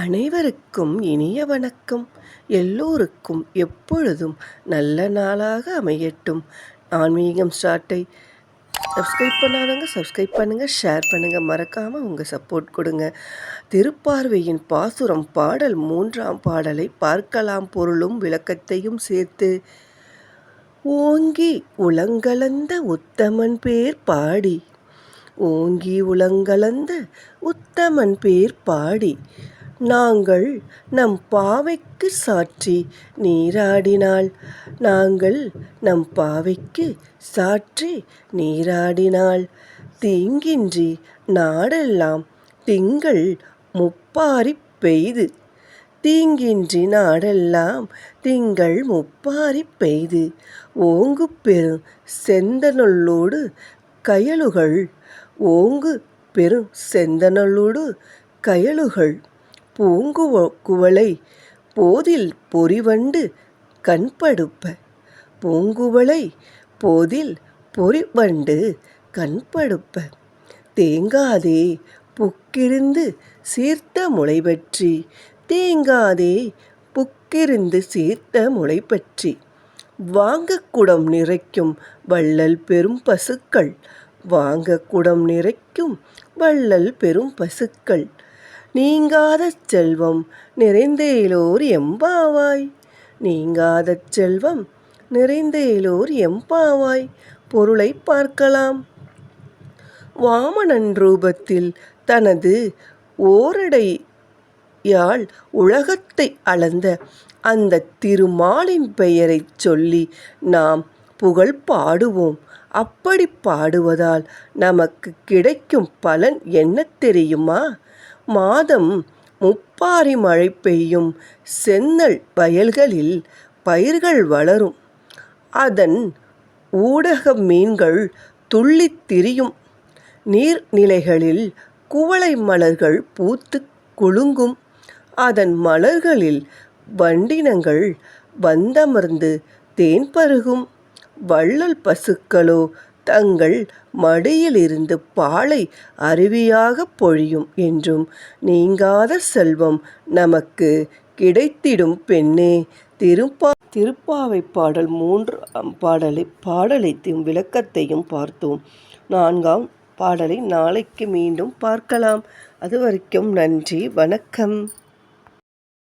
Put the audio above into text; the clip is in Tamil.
அனைவருக்கும் இனிய வணக்கம். எல்லோருக்கும் எப்பொழுதும் நல்ல நாளாக அமையட்டும். ஆன்மீகம் ஸ்டார்ட்டை சப்ஸ்கிரைப் பண்ணாதவங்க சப்ஸ்கிரைப் பண்ணுங்கள் ஷேர் பண்ணுங்கள் மறக்காமல் உங்கள் சப்போர்ட் கொடுங்க. திருப்பார்வையின் பாசுரம் பாடல் மூன்றாம் பாடலை பார்க்கலாம். பொருளும் விளக்கத்தையும் சேர்த்து ஓங்கி உலங்கலந்த உத்தமன் பேர் பாடி. ஓங்கி உலங்கலந்த உத்தமன் பேர் பாடி. நாங்கள் நம் பாவைக்கு சாற்றி நீராடினாள். நாங்கள் நம் பாவைக்கு சாற்றி நீராடினாள். தீங்கின்றி நாடெல்லாம் திங்கள் முப்பாரி பெய்து. தீங்கின்றி நாடெல்லாம் திங்கள் முப்பாரி பெய்து. ஓங்கு பெரும் செந்தனல்லோடு கயலுகள். ஓங்கு பெரும் செந்தனல்லோடு கயலுகள். பூங்குவ குவளை போதில் பொறிவண்டு கண்படுப்ப. பூங்குவளை போதில் பொறிவண்டு கண்படுப்ப. தேங்காதே புக்கிருந்து சீர்த்த முளை பற்றி தேங்காதே புக்கிருந்து சீர்த்த முளை பற்றி வாங்க குடம் நிறைக்கும் வள்ளல் பெரும் பசுக்கள். வாங்க குடம் நிறைக்கும் வள்ளல் பெரும் பசுக்கள். நீங்காத செல்வம் நிறைந்தேலோர் எம்பாவாய். நீங்காத செல்வம் நிறைந்தேலோர் எம்பாவாய். பொருளை பார்க்கலாம். வாமனன் ரூபத்தில் தனது ஓரடையால் உலகத்தை அளந்த அந்த திருமாலின் பெயரைச் சொல்லி நாம் புகழ் பாடுவோம். அப்படி பாடுவதால் நமக்கு கிடைக்கும் பலன் என்ன தெரியுமா? மாதம் முப்பாரி மழை பெய்யும் செந்நெல் வயல்களில் பயிர்கள் வளரும். அதன் ஊடக மீன்கள் துள்ளித் திரியும். நீர்நிலைகளில் குவளை மலர்கள் பூத்து குலுங்கும். அதன் மலர்களில் வண்டினங்கள் வந்தமர்ந்து தேன் பருகும். வள்ளல் பசுக்களோ தங்கள் மடியிலிருந்து பாலை அருவியாகப் பொழியும் என்றும் நீங்காத செல்வம் நமக்கு கிடைத்திடும் பெண்ணே. திருப்பா திருப்பாவை பாடல் மூன்று பாடலை பாடலைத்தையும் விளக்கத்தையும் பார்த்தோம். நான்காம் பாடலை நாளைக்கு மீண்டும் பார்க்கலாம். அது வரைக்கும் நன்றி வணக்கம்.